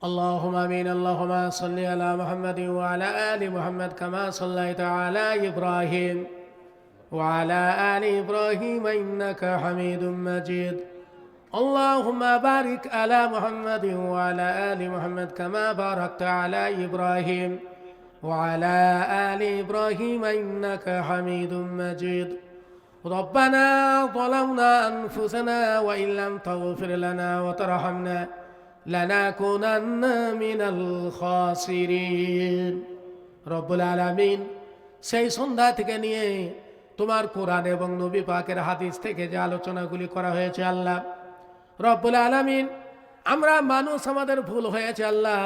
اللهم آمين. اللهم صل على محمد وعلى آل محمد كما صليت على إبراهيم وعلى آل إبراهيم إنك حميد مجيد. اللهم بارك على محمد وعلى آل محمد كما باركت على إبراهيم وعلى آل إبراهيم إنك حميد مجيد. ربنا ظلمنا أنفسنا وإن لم تغفر لنا وترحمنا লানাকুনান্না মিনাল খাসিরিন রব্বুল আলামিন সেই সন্ধ্যা থেকে নিয়ে তোমার কোরআন এবং নবী পাকের হাদিস থেকে যে আলোচনাগুলি করা হয়েছে আল্লাহ, রব্বুল আলামিন, আমরা মানুষ আমাদের ভুল হয়েছে আল্লাহ,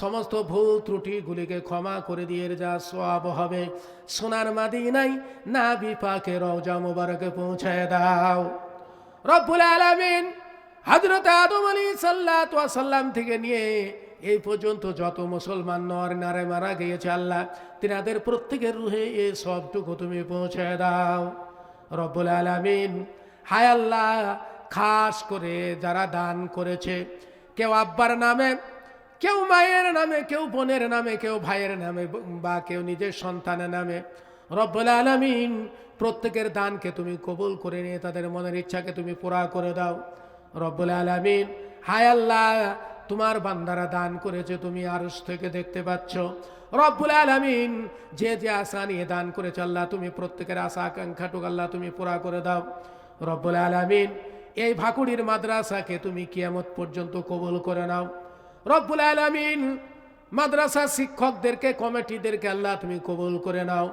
সমস্ত ভুল ত্রুটিগুলিকে ক্ষমা করে দিয়ে যা সব হবে, সোনার মাদি নাই না বিপাকে রওজা মোবারকে পৌঁছায় দাও। রব্বুল আলামিন হজরত আদম আলী সাল্লাম থেকে নিয়ে এই পর্যন্ত যত মুসলমান নর নারে মারা গিয়েছে আল্লাহ, তিনাদের প্রত্যেকের রুহে এ সবটুকু তুমি পৌঁছে দাও। রব্বুল আলামিন, হায় আল্লাহ, খাস করে যারা দান করেছে, কেউ আব্বার নামে, কেউ মায়ের নামে, কেউ বোনের নামে, কেউ ভাইয়ের নামে বা কেউ নিজের সন্তানের নামে, রব্বুল আলামিন, প্রত্যেকের দানকে তুমি কবুল করে নিয়ে তাদের মনের ইচ্ছাকে তুমি পুরা করে দাও। রব্বুল আলামিন। হায় আল্লাহ, তোমার বান্দারা দান করেছে, তুমি আরস থেকে দেখতে পাচ্ছ। রব্বুল আলামিন, যে যে আশা নিয়ে দান করেছে, আল্লাহ তুমি প্রত্যেকের আশা আকাঙ্ক্ষাটুক আল্লাহ তুমি পুরা করে দাও। রব্বুল আলামিন, এই ভাকুড়ির মাদ্রাসাকে তুমি কিয়ামত পর্যন্ত কবল করে নাও। রব্বুল আলামিন, মাদ্রাসা শিক্ষকদেরকে, কমিটিদেরকে আল্লাহ তুমি কবুল করে নাও।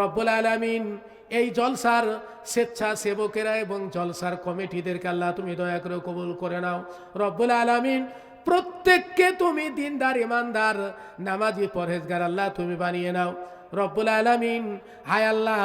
রব্বুল আলামিন এই জলসার স্বেচ্ছাসেবকেরা এবং জলসার কমিটিদেরকে আল্লাহ তুমি দয়া করে কবুল করে নাও। রব্বুল আলমিন, প্রত্যেককে তুমি দিনদার, ইমানদার, নামাজি, পরহেজগার আল্লাহ তুমি বানিয়ে নাও। রব্বুল আলমিন। হায় আল্লাহ,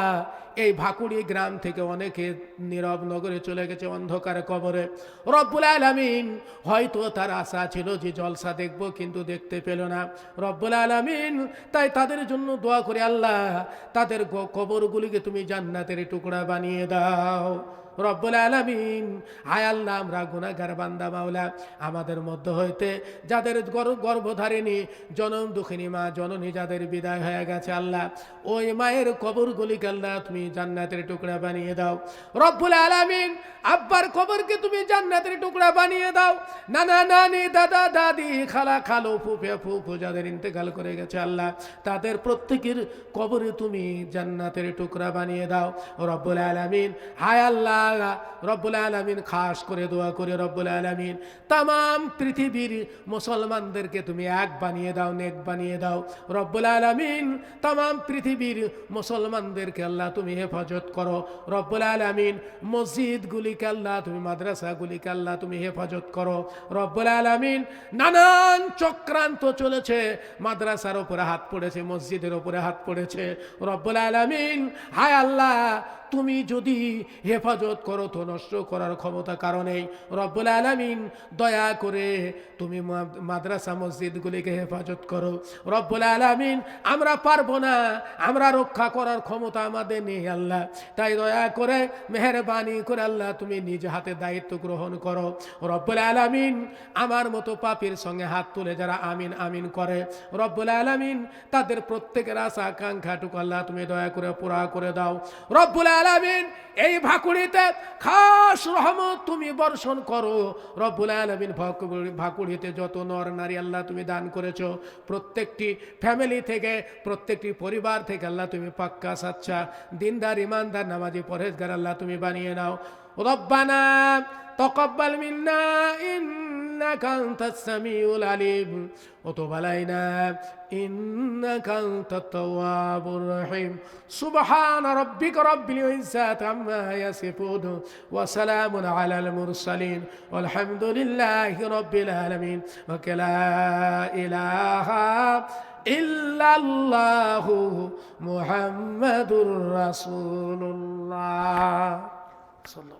এই ভাকুড়ি গ্রাম থেকে অনেকে নীরব নগরে চলে গেছে অন্ধকার কবরে। রব্বুল আলমিন, হয়তো তার আশা ছিল যে জলসা দেখব, কিন্তু দেখতে পেল না। রব্বুল আলমিন, তাই তাদের জন্য দোয়া করে, আল্লাহ, তাদের কবরগুলিকে তুমি জান্নাতের টুকরা বানিয়ে দাও। রব্বুল আলামিন। হায় আল্লাহ, আমরা গুনাহগার বান্দা মাওলা। আমাদের মধ্যে হইতে যাদের গর- গর্ভধারিণী, জনম দুঃখিনী মা, জননী যাদের বিদায় হয়ে গেছে আল্লাহ, ওই মায়ের কবরগুলিকে আল্লাহ তুমি জান্নাতের টুকরা বানিয়ে দাও। রব্বুল আলামিন, আব্বার কবরকে তুমি জান্নাতের টুকরা বানিয়ে দাও। নানা নানি, দাদা, দাদি, খালা, খালো, ফুফে, ফুফু যাদের ইন্তেকাল করে গেছে আল্লাহ, তাদের প্রত্যেকের কবরে তুমি জান্নাতের টুকরা বানিয়ে দাও। রব্বুল আলামিন হায় আল্লাহ রব্বুল আলামিন খাস করে দোয়া করে রব্বুল আলামিন। তাম পৃথিবীর মুসলমানদেরকে তুমি এক বানিয়ে দাও, নেক বানিয়ে দাও। রব্বুল আলামিন তাম পৃথিবীর মুসলমানদেরকে আল্লাহ তুমি হেফাজত করো। রব্বুল আলামিন মসজিদগুলিকে আল্লাহ তুমি, মাদ্রাসাগুলিকে আল্লাহ তুমি হেফাজত করো। রব্বুল আলামিন নানান চক্রান্ত চলেছে। মাদ্রাসার উপরে হাত পড়েছে, মসজিদের ওপরে হাত পড়েছে। রব্বুল আলামিন, হায় আল্লাহ, তুমি যদি হেফাজত করো, তো নষ্ট করার ক্ষমতা কারণেই। রব্বুল আলামিন দয়া করে তুমি মাদ্রাসা মসজিদগুলিকে হেফাজত করো। রব্বুল আলামিন, আমরা পারব না, আমরা রক্ষা করার ক্ষমতা আমাদের নেই আল্লাহ। তাই দয়া করে, মেহরবানি করে আল্লাহ তুমি নিজ হাতে দায়িত্ব গ্রহণ করো। রব্বুল আলামিন আমার মতো পাপীর সঙ্গে হাত তুলে যারা আমিন আমিন করে, রব্বুল আলামিন তাদের প্রত্যেকের আশা আকাঙ্ক্ষাটুকু আল্লাহ তুমি দয়া করে পুরা করে দাও। রব্বুল আলামিন, এই ভাকুড়িতে খাস রহমত তুমি বর্ষণ করো। রব্বুল আলমিন ভাকুর ভাকুড়িতে যত নর নারী আল্লাহ তুমি দান করেছ, প্রত্যেকটি ফ্যামিলি থেকে, প্রত্যেকটি পরিবার থেকে আল্লাহ তুমি পাক্কা সাচ্চা, দিনদার, ইমানদার, নামাজি, পরহেজগার আল্লাহ তুমি বানিয়ে নাও। রব্বানা তকব্বাল মিন্না إنك أنت السميع العليم وتب علينا إنك أنت التواب الرحيم سبحان ربك رب العزة عما يصفون وسلام على المرسلين والحمد لله رب العالمين وكلا إله إلا الله محمد رسول الله صلى الله